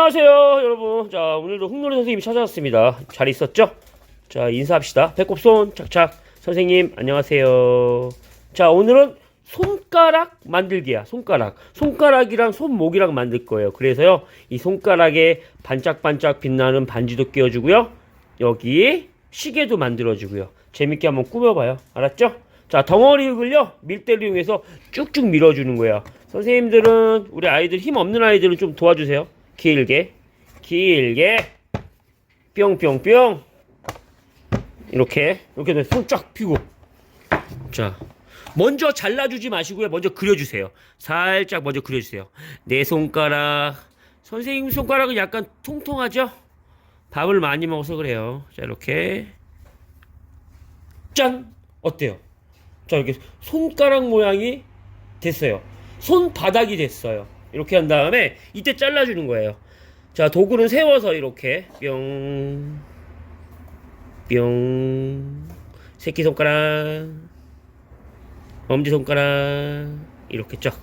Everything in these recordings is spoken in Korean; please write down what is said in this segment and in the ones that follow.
안녕하세요 여러분. 자 오늘도 흑노래 선생님이 찾아왔습니다. 잘 있었죠? 자 인사합시다. 배꼽손 착착. 선생님 안녕하세요. 자 오늘은 손가락 만들기야 손가락. 손가락이랑 손목이랑 만들 거예요. 그래서요 이 손가락에 반짝반짝 빛나는 반지도 끼워주고요. 여기 시계도 만들어주고요. 재밌게 한번 꾸며봐요. 알았죠? 자 덩어리 흙을요 밀대를 이용해서 쭉쭉 밀어주는 거예요. 선생님들은 우리 아이들 힘 없는 아이들은 좀 도와주세요 길게 길게 뿅뿅뿅. 이렇게 이렇게 손쫙 펴고. 자 먼저 잘라주지 마시고요. 먼저 그려주세요. 살짝 먼저 그려주세요. 내 손가락. 선생님 손가락은 약간 통통하죠? 밥을 많이 먹어서 그래요. 자 이렇게. 짠! 어때요? 자 이렇게 손가락 모양이 됐어요. 손바닥이 됐어요 이렇게 한 다음에 이때 잘라주는 거예요 자 도구는 세워서 이렇게 뿅 뿅, 새끼손가락, 엄지손가락, 이렇게 쫙.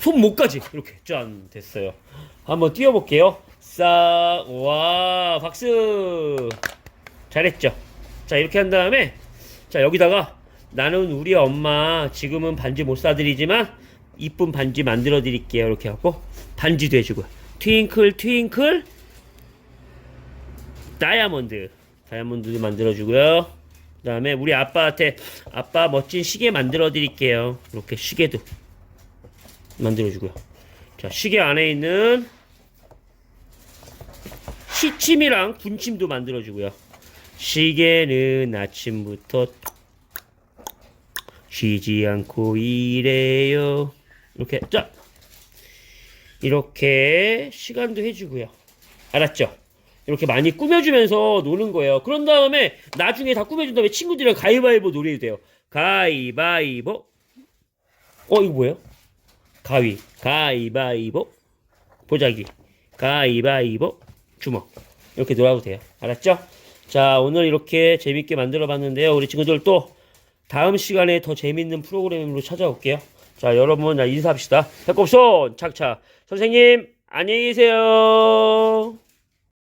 손목까지 이렇게 짠 됐어요. 한번 띄워볼게요. 싹, 와, 박수. 잘했죠? 자, 이렇게 한 다음에, 자, 여기다가 나는 우리 엄마 지금은 반지 못 사드리지만 이쁜 반지 만들어 드릴게요. 이렇게 하고 반지도 해주고 트윙클 트윙클 다이아몬드 다이아몬드도 만들어 주고요. 그 다음에 우리 아빠한테 아빠 멋진 시계 만들어 드릴게요. 이렇게 시계도 만들어 주고요. 자 시계 안에 있는 시침이랑 분침도 만들어 주고요. 시계는 아침부터 쉬지 않고 일해요. 이렇게 자 이렇게 시간도 해주고요. 알았죠? 이렇게 많이 꾸며주면서 노는 거예요. 그런 다음에 나중에 다 꾸며준 다음에 친구들이랑 가위바위보 놀이도 돼요. 가위바위보. 어 이거 뭐예요? 가위. 가위바위보. 보자기. 가위바위보. 주먹. 이렇게 놀아도 돼요. 알았죠? 자 오늘 이렇게 재밌게 만들어 봤는데요. 우리 친구들 또 다음 시간에 더 재밌는 프로그램으로 찾아올게요. 자 여러분 자, 인사합시다. 배꼽손 착착. 선생님 안녕히 계세요.